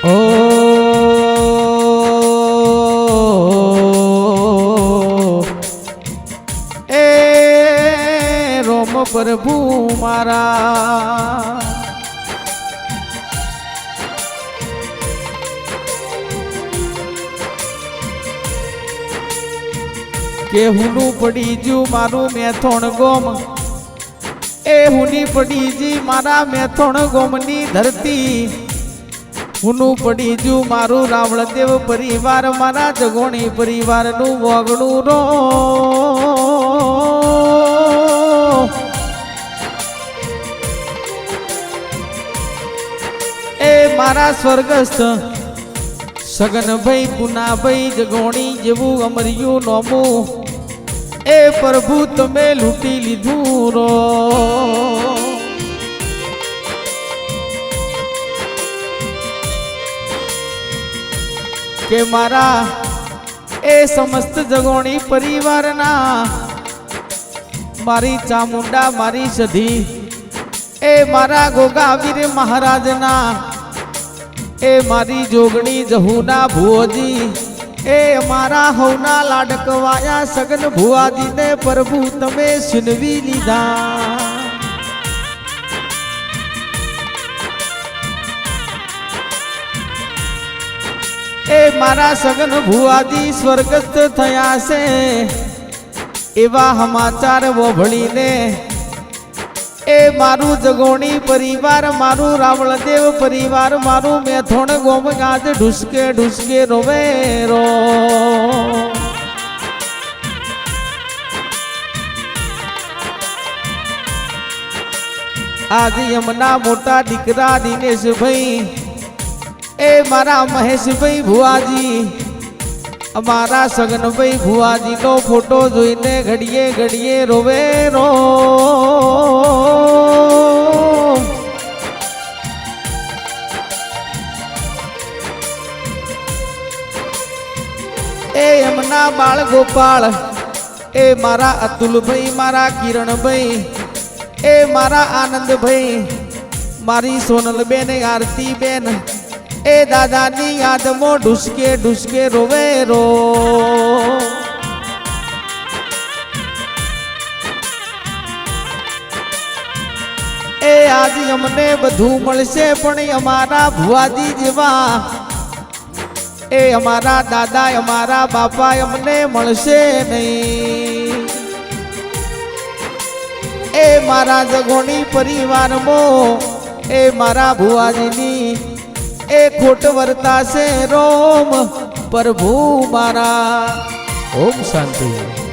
ઓ એ રોમ પ્રભુ મારા કે હુનું પડી જ્યું મારું મેથોણ ગોમ એ હુની પડી જી મારા મેથોણ ગોમની ધરતી હુનું પડી જું મારું રાવળદેવ પરિવાર, મારા જગોણી પરિવારનું વગણું રો. એ મારા સ્વર્ગસ્થ સગનભાઈ, પુનાભાઈ, જગોણી જેવું અમર્યું નોમું. એ પ્રભુ તમે લૂંટી લીધું રો. કે મારા એ સમસ્ત જગોણી પરિવારના મારી ચામુંડા, મારી સધી, એ મારા ગોગાવીર મહારાજના, એ મારી જોગણી જહુના ભુવજી, એ મારા હવના લાડકવાયા સગન ભુવાજીને પ્રભુ તમે સુનવી લીધા. મારા સગન ભુવાજી સ્વર્ગસ્થ થયા છે. એવા સમાચાર વભળીને એ મારું જગોણી પરિવાર, મારું રાવળદેવ પરિવાર, મારું મેથોણ ગોમ ગાજ ઢુસકે ઢુસકે રોવે રો. આજે એમના મોટા દીકરા દિનેશભાઈ એ મારા મહેશભાઈ ભુવાજી, અમારા સગનભાઈ ભુવાજીનો ફોટો જોઈને ઘડીએ ઘડીએ રોવે રો એ એમના બાળ ગોપાળ, એ મારા અતુલભાઈ, મારા કિરણભાઈ, એ મારા આનંદભાઈ, મારી સોનલબેન, આરતીબેન એ દાદાની યાદમાં ઢુસકે ઢુસકે રોવે રો. એ આજ અમને બધું મળશે પણ અમારા ભુવાજી જેવા. એ અમારા દાદા અમારા બાપા અમને મળશે નહીં. એ મારા જગોની પરિવારમાં, એ મારા ભુવાજીની એ ખોટ વર્તાશે રોમ. પ્રભુ મારા. ઓમ શાંતિ.